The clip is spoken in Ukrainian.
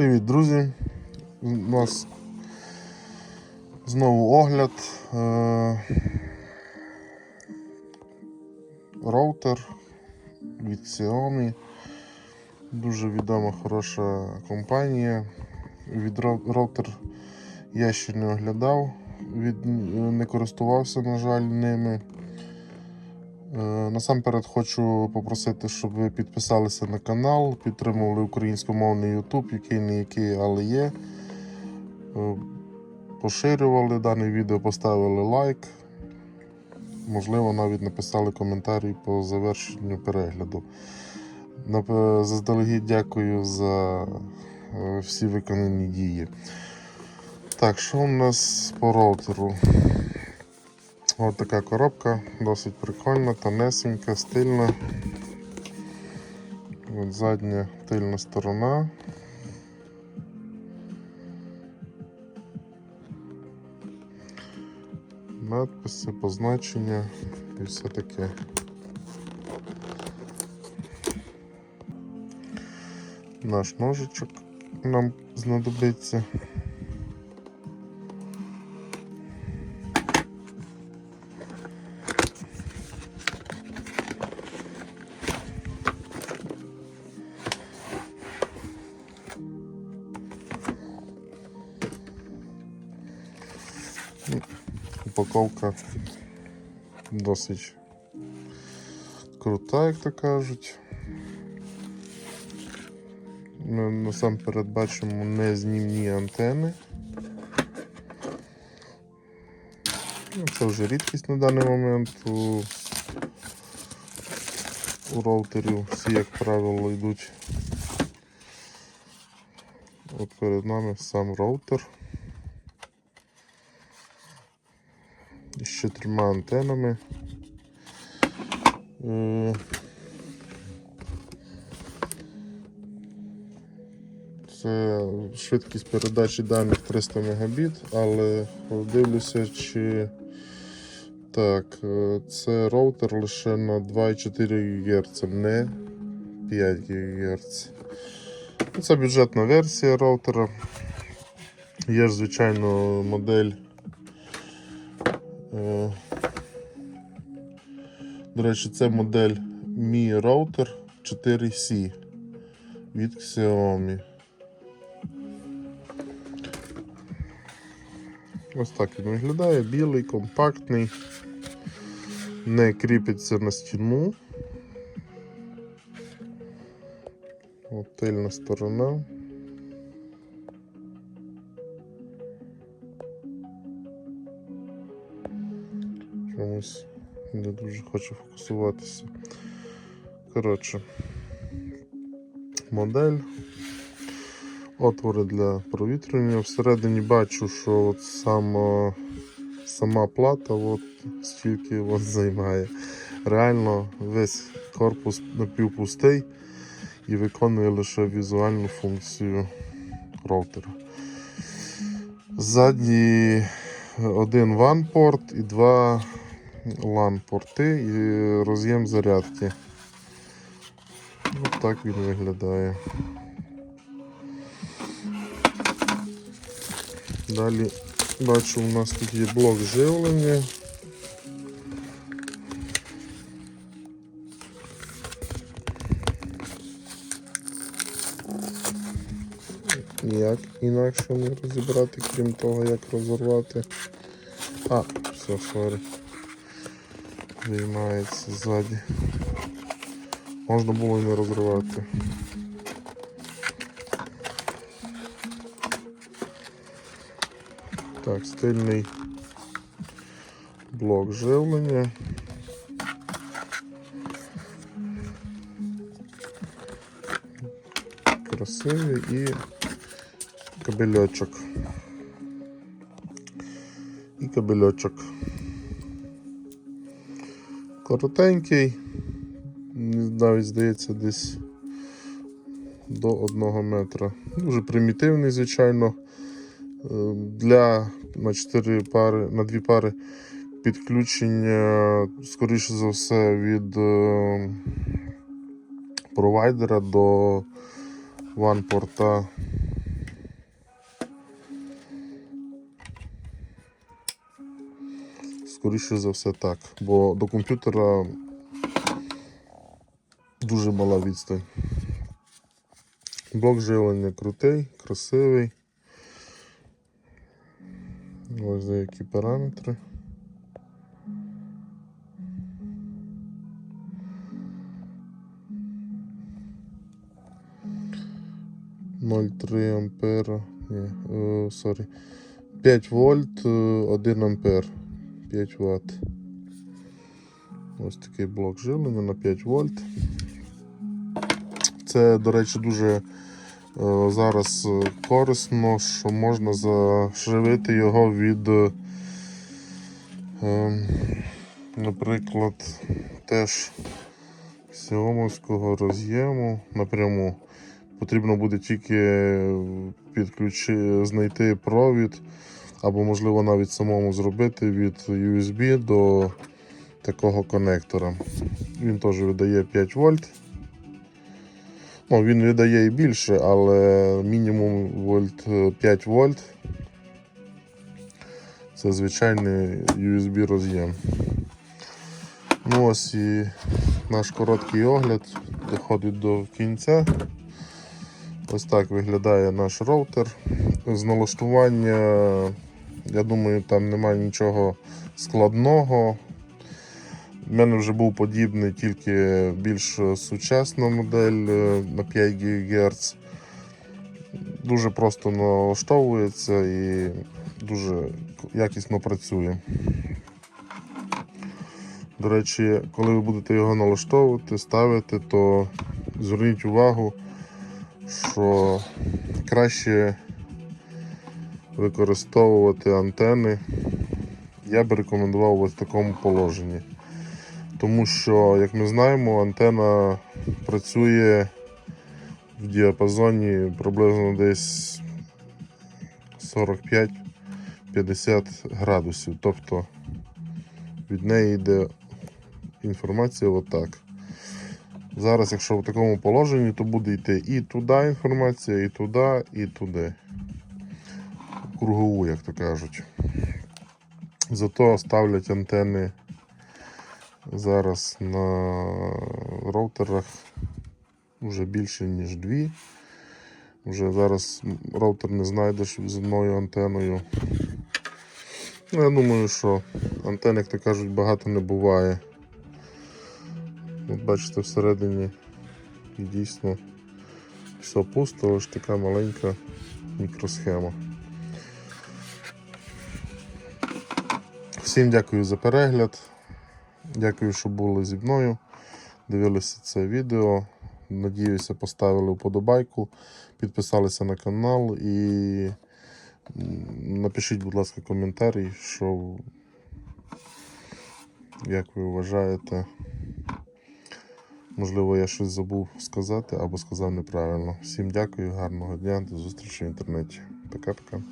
Привіт, друзі! У нас знову огляд. Е, Роутер від Xiaomi. Дуже відома хороша компанія. Від роутер я ще не оглядав, від, не користувався, на жаль, ними. Е, Насамперед хочу попросити, щоб ви підписалися на канал, підтримували українськомовний YouTube, який не який, але є. Е, Поширювали дане відео, поставили лайк. Можливо, навіть написали коментарі по завершенню перегляду. Заздалегідь дякую за е, всі виконані дії. Так, що у нас по роутеру? Ось така коробка, досить прикольна, тонесенька, стильна. От задня тильна сторона. Надписи, позначення і все таке. Наш ножичок нам знадобиться. Упаковка досить крута, як то кажуть. Ми насамперед бачимо незнімні антени. Ну, Це вже рідкість на даний момент у, у роутерів. Всі, як правило, йдуть. От перед нами сам роутер. Чотирма антенами. Е, Це швидкість передачі даних 300 Мбіт, але дивлюся, чи так, е, це роутер лише на 2,4 ГГц, не 5 ГГц. Це бюджетна версія роутера. Є звичайно, модель До речі, це модель Mi Router 4C від Xiaomi. Ось так він виглядає, білий, компактний, не кріпиться на стіну. От тильна сторона. Чомусь не дуже хочу фокусуватися. Коротше, модель. Отвори для провітрювання. Всередині бачу, що от сама, сама плата от стільки от займає. Реально весь корпус напівпустий і виконує лише візуальну функцію роутера. Ззаді один WAN порт і два LAN порти і роз'єм зарядки. Ось так він виглядає. Далі бачу, у нас тут є блок живлення. Ніяк інакше не розібрати, крім того, як розорвати. А, все, сорі. Виймається ззаді. Можна було і не розривати. Так, стильний блок живлення. Красивий і кабельочок. І кабельочок. Коротенький, навіть здається, десь до одного метра. Дуже примітивний, звичайно. Е, Для на 4 пари, на 2 пари підключення, скоріше за все, від е, провайдера до ван-порта Скоріше за все так. Бо до комп'ютера дуже мала відстань. Блок живлення крутий, красивий. Ось деякі параметри. Ноль три ампера. Ні, сорі. 5 вольт, е, 1 ампер. 5 ватт. Ось такий блок живлення на 5 вольт. Це, до речі, дуже е, зараз е, корисно, що можна зашивити його від, е, ем, наприклад, теж сіомовського роз'єму напряму. Потрібно буде тільки підключи, знайти провід, або, можливо, навіть самому зробити від USB до такого конектора. Він теж видає 5 вольт. Ну, він видає і більше, але мінімум вольт е, 5 вольт. Це звичайний USB роз'єм. Ну ось і наш короткий огляд доходить до кінця. Ось так виглядає наш роутер. З налаштування, я думаю, там немає нічого складного. У мене вже був подібний, тільки більш сучасна модель е, на 5 ГГц. Дуже просто налаштовується і дуже якісно працює. До речі, коли ви будете його налаштовувати, ставити, то зверніть увагу, що краще використовувати антени. Я би рекомендував в такому положенні. Тому що, як ми знаємо, антена працює в діапазоні приблизно десь 45-50 градусів. Тобто від неї йде інформація отак. Зараз, якщо в такому положенні, то буде йти і туди інформація, і туди, і туди. Кругову, як то кажуть. Зато ставлять антени зараз на роутерах вже більше, ніж дві. Вже зараз роутер не знайдеш з одною антеною. Ну, я думаю, що антен, як то кажуть, багато не буває. От бачите, всередині дійсно все пусто, ось така маленька мікросхема. Всім дякую за перегляд. Дякую, що були зі мною. Дивилися це відео. Надіюся, поставили вподобайку, підписалися на канал і напишіть, будь ласка, коментарі, що як ви вважаєте. Можливо, я щось забув сказати або сказав неправильно. Всім дякую, гарного дня, до зустрічі в інтернеті. Пока-пока.